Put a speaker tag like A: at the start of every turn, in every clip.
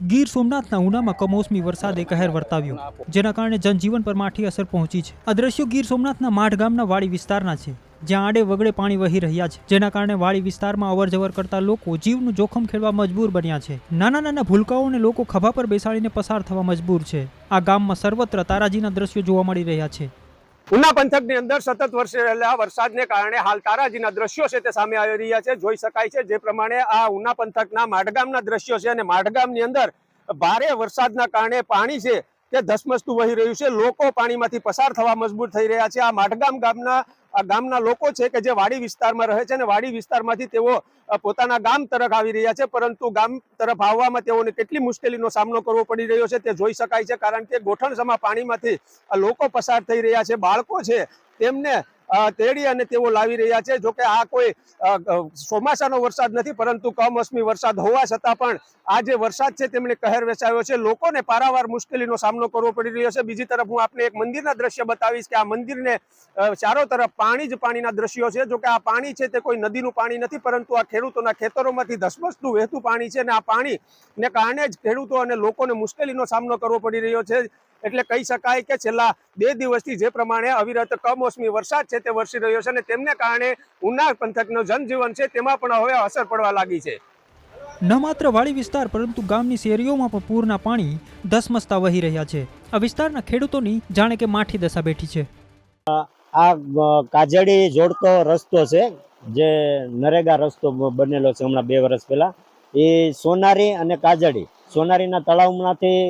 A: ગીર સોમનાથના ઉનામાં કમોસમી વરસાદે કહેર વર્તાવ્યો, જેના કારણે જનજીવન પર માઠી અસર પહોંચી છે. આ દ્રશ્યો ગીર સોમનાથના માઠ ગામના વાડી વિસ્તારના છે, જ્યાં આડે વગડે પાણી વહી રહ્યા છે, જેના કારણે વાડી વિસ્તારમાં અવરજવર કરતા લોકો જીવનું જોખમ ખેડવા મજબૂર બન્યા છે. નાના નાના ભૂલકાઓને લોકો ખભા પર બેસાડીને પસાર થવા મજબૂર છે. આ ગામમાં સર્વત્ર તારાજીના દ્રશ્યો જોવા મળી રહ્યા છે.
B: ઉના પંથકની અંદર સતત વરસી રહેલા વરસાદને કારણે હાલ તારાજીના દ્રશ્યો છે તે સામે આવી રહ્યા છે. જોઈ શકાય છે જે પ્રમાણે આ ઉના પંથકના માઢગામના દ્રશ્યો છે અને માઢગામની અંદર ભારે વરસાદના કારણે પાણી છે તે ધસમસતું વહી રહ્યું છે. લોકો પાણીમાંથી પસાર થવા મજબૂર થઈ રહ્યા છે. આ માઢગામ ગામના ગામના લોકો છે કે જે વાડી વિસ્તારમાં રહે છે અને વાડી વિસ્તારમાંથી તેઓ પોતાના ગામ તરફ આવી રહ્યા છે, પરંતુ ગામ તરફ આવવામાં તેઓને કેટલી મુશ્કેલીનો સામનો કરવો પડી રહ્યો છે તે જોઈ શકાય છે, કારણ કે ગોઠણસમા પાણીમાંથી લોકો પસાર થઈ રહ્યા છે, બાળકો છે, તેમને તેડી અને તેઓ લાવી રહ્યા છે. જોકે આ કોઈ ચોમાસાનો વરસાદ નથી, પરંતુ કમોસમી વરસાદ હોવા છતાં પણ આ જે વરસાદ છે તેમણે કહેર વેચાયો છે. લોકોને પારાવાર મુશ્કેલીનો સામનો કરવો પડી રહ્યો છે. બીજી તરફ હું આપને એક મંદિરના દ્રશ્ય બતાવીશ કે આ મંદિરને ચારો તરફ પાણી જ પાણીના દ્રશ્યો છે. જોકે આ પાણી છે તે કોઈ નદીનું પાણી નથી, પરંતુ આ ખેડૂતોના ખેતરોમાંથી ધસમસતું વહેતું પાણી છે અને આ પાણીને કારણે જ ખેડૂતો અને લોકોને મુશ્કેલીનો સામનો કરવો પડી રહ્યો છે. એટલે કહી શકાય કે છેલ્લા બે દિવસથી જે પ્રમાણે અવિરત કમોસમી વરસાદ છે તે વરસી રહ્યો છે અને તેમને કારણે ઉના પંથકનું જનજીવન છે તેમાં પણ હવે અસર પડવા લાગી છે.
A: ન માત્ર વાડી વિસ્તાર પરંતુ ગામની શેરીઓમાં પણ પૂરના પાણી ધસમસતા વહી રહ્યા છે. આ વિસ્તારના ખેડૂતોની જાણે કે માઠી દશા બેઠી છે.
C: આ કાજડી જોડતો રસ્તો છે જે નરેગા રસ્તો બનેલો છે હમણાં બે વર્ષ પહેલા. એ સોનારી અને કાજળી. સોનારીના તળાવમાંથી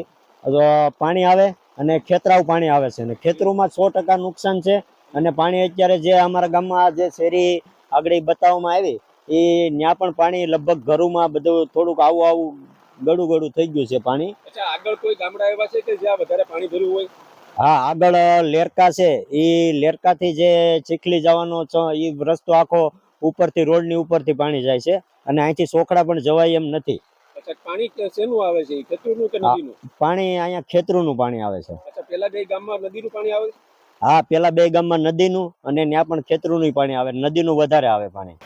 C: પાણી આવે અને ખેતરાવ પાણી આવે છે. અને ખેતરોમાં સો ટકા નુકસાન છે. અને પાણી અત્યારે જે અમારા ગામમાં જે શેરી આગળ બતાવવામાં આવી એ ત્યાં પણ પાણી લગભગ ઘરોમાં બધું થોડુંક આવું આવું ગળું ગળું થઈ ગયું છે પાણી.
B: આગળ કોઈ ગામડા એવા છે કે જ્યાં વધારે પાણી ભર્યું હોય?
C: હા આગળ લેરકા છે. એ લેરકાથી જે ચીખલી જવાનો છે એ રસ્તો આખો ઉપરથી રોડની ઉપરથી પાણી જાય છે. અને અહીંથી સોખડા પણ જવાય એમ નથી.
B: અચ્છા પાણી શેનું આવે છે? ખેતરનું કે
C: નદીનું? પાણી અહીંયા ખેતરનું પાણી આવે છે.
B: અચ્છા પેલા બે ગામમાં નદીનું પાણી આવે
C: હા પેલા બે ગામમાં નદીનું અને ત્યાં પણ ખેતરનું પાણી આવે નદીનું વધારે આવે પાણી.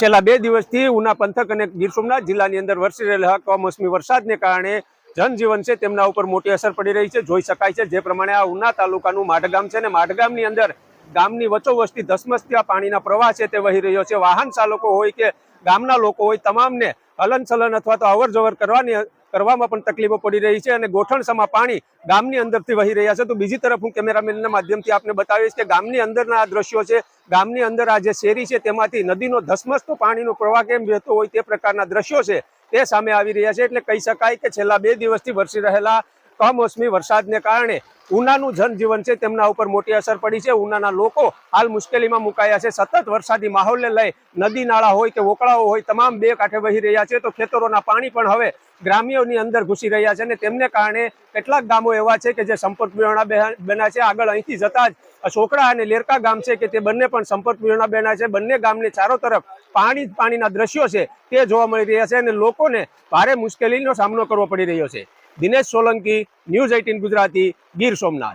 B: છેલ્લા બે દિવસથી ઉના પંથક અને ગીર સોમનાથ જિલ્લાની અંદર વરસી રહેલા કમોસમી વરસાદને કારણે જનજીવન છે તેમના ઉપર મોટી અસર પડી રહી છે. જોઈ શકાય છે જે પ્રમાણે આ ઉના તાલુકાનું માઢગામ છે અને માઢગામની અંદર ગામની વચ્ચોવચથી ધસમસત્યા પાણીના પ્રવાહ છે તે વહી રહ્યો છે. વાહન ચાલકો હોય કે ગામના લોકો હોય તમામને હલનચલન અથવા તો અવર જવર કરવાની, કરવામાં પણ તકલીફો પડી રહી છે અને ગોઠણસમા પાણી ગામની અંદરથી વહી રહ્યા છે. તો બીજી તરફ હું કેમેરામેનના માધ્યમથી આપને બતાવીશ કે ગામની અંદરના આ દ્રશ્યો છે. ગામની અંદર આ જે શેરી છે તેમાંથી નદીનો ધસમસતો પાણીનો પ્રવાહ કેમ વહેતો હોય તે પ્રકારના દ્રશ્યો છે તે સામે આવી રહ્યા છે. એટલે કહી શકાય કે છેલ્લા બે દિવસથી વરસી રહેલા કમોસમી વરસાદને કારણે ઉનાનું જનજીવન છે તેમના ઉપર મોટી અસર પડી છે. ઉનાના લોકો હાલ મુશ્કેલીમાં મુકાયા છે. સતત વરસાદી માહોલને લઈ નદી નાળા હોય કે વોકળાઓ હોય તમામ બે કાંઠે વહી રહ્યા છે તો ખેતરોના પાણી પણ હવે ગ્રામ્યોની અંદર ઘૂસી રહ્યા છે અને તેમને કારણે કેટલાક ગામો એવા છે કે જે સંપર્ક વિહોણા બન્યા છે. આગળ અહીંથી જતા જ છોકરા અને લેરકા ગામ છે કે તે બંને પણ સંપર્ક વિહોણા બન્યા છે. બંને ગામની ચારો તરફ પાણી પાણીના દ્રશ્યો છે તે જોવા મળી રહ્યા છે અને લોકોને ભારે મુશ્કેલીનો સામનો કરવો પડી રહ્યો છે. Dinesh Solanki news eighteen Gujarati Gir Somnath.